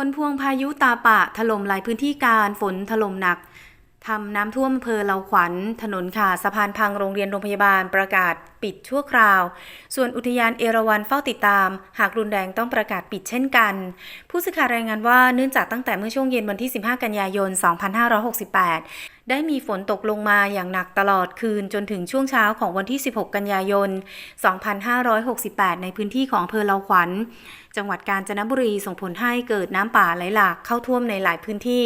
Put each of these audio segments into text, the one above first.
ผลพวงพายุตาปะถล่มหลายพื้นที่การฝนถล่มหนักทำน้ำท่วมอำเภอเลาขวัญ ถนนขาสะพานพังโรงเรียนโรงพยาบาลประกาศปิดชั่วคราว ส่วนอุทยานเอราวัณเฝ้าติดตาม หากรุนแรงต้องประกาศปิดเช่นกัน ผู้สื่อข่าวรายงานว่าเนื่องจากตั้งแต่เมื่อช่วงเย็นวันที่ 15 กันยายน 2568 ได้มีฝนตกลงมาอย่างหนักตลอดคืนจนถึงช่วงเช้าของวันที่ 16 กันยายน 2568 ในพื้นที่ของอำเภอเลาขวัญ จังหวัดกาญจนบุรีส่งผลให้เกิดน้ำป่าไหลหลากเข้าท่วมในหลายพื้นที่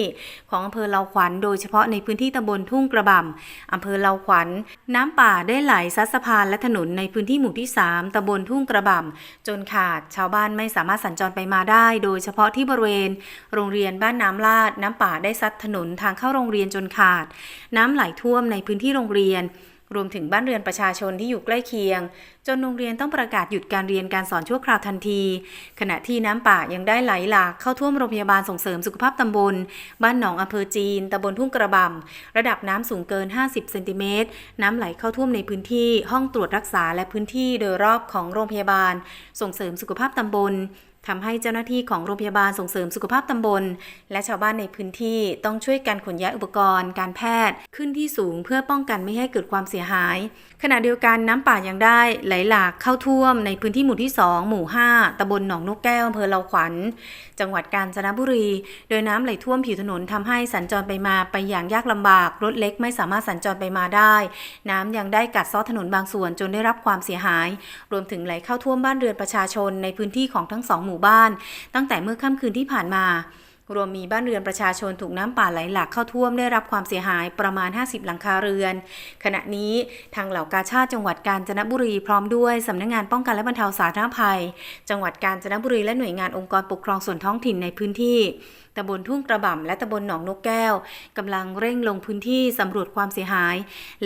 ของอำเภอเลาขวัญ โดยเฉพาะในพื้นที่ตำบลทุ่งกระบำอำเภอเลาขวัญ น้ำป่าได้ไหลซัดสะพานและถนนในพื้นที่หมู่ที่ 3ตำบลทุ่งกระบำจนขาดชาวบ้านไม่สามารถสัญจรไปมาได้ โดยเฉพาะที่บริเวณ โรงเรียนบ้านน้ำลาดน้ำป่าได้ซัดถนนทางเข้าโรงเรียนจนขาดน้ำไหลท่วมในพื้นที่โรงเรียน รวมถึงบ้านเรือนประชาชนที่อยู่ใกล้เคียง จนโรงเรียนต้องประกาศหยุดการเรียนการสอนชั่วคราวทันที ขณะที่น้ำป่ายังได้ไหลหลากเข้าท่วมโรงพยาบาลส่งเสริมสุขภาพตำบล บ้านหนองอำเภอจีนตำบลทุ่งกระบำระดับน้ำสูงเกิน 50เซนติเมตรน้ำไหลเข้าท่วมในพื้นที่ ห้องตรวจรักษาและพื้นที่โดยรอบของโรงพยาบาล ส่งเสริมสุขภาพตำบล ทำให้เจ้าหน้าที่ของโรงพยาบาลส่งเสริมสุขภาพตำบล และชาวบ้านในพื้นที่ต้องช่วยกันขนย้ายอุปกรณ์ การแพทย์ขึ้นที่สูงเพื่อป้องกันไม่ให้เกิดความเสียหาย ขณะเดียวกันน้ำป่ายังได้ไหลหลากเข้าท่วมในพื้นที่หมู่ที่ 2 หมู่ 5ตำบลหนองนกแก้วอำเภอเลาขวัญ จังหวัดกาญจนบุรี โดยน้ำไหลท่วมผิวถนนทำให้สัญจรไปมาไปอย่างยากลำบากรถเล็กไม่สามารถสัญจรไปมาได้ น้ำยังได้กัดเซาะถนนบางส่วนจนได้รับความเสียหาย รวมถึงไหลเข้าท่วมบ้านเรือนประชาชนในพื้นที่ของทั้งสองหมู่บ้าน ตั้งแต่เมื่อค่ำคืนที่ผ่านมา รวมมีบ้านเรือนประชาชนถูกน้ำป่าไหลหลากเข้าท่วมได้รับความเสียหายประมาณ 50 หลังคาเรือน ขณะนี้ทางเหล่ากาชาติจังหวัดกาญจนบุรีพร้อมด้วยสำนักงานป้องกันและบรรเทาสาธารณภัย จังหวัดกาญจนบุรีและหน่วยงานองค์กรปกครองส่วนท้องถิ่นในพื้นที่ตำบลทุ่งกระบ่ำและตำบลหนองนกแก้วกำลังเร่งลงพื้นที่สำรวจความเสียหาย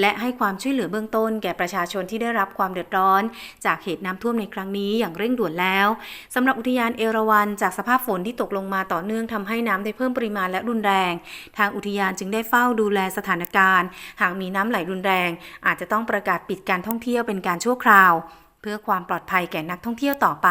และให้ความช่วยเหลือเบื้องต้น แก่ประชาชนที่ได้รับความเดือดร้อน จากเหตุน้ำท่วมในครั้งนี้อย่างเร่งด่วนแล้วสำหรับอุทยานเอราวัณจากสภาพฝนที่ตกลงมาต่อเนื่องทำให้ให้น้ำได้เพิ่มปริมาณและรุนแรง ทางอุทยานจึงได้เฝ้าดูแลสถานการณ์ หากมีน้ำไหลรุนแรง อาจจะต้องประกาศปิดการท่องเที่ยวเป็นการชั่วคราว เพื่อความปลอดภัยแก่นักท่องเที่ยวต่อไป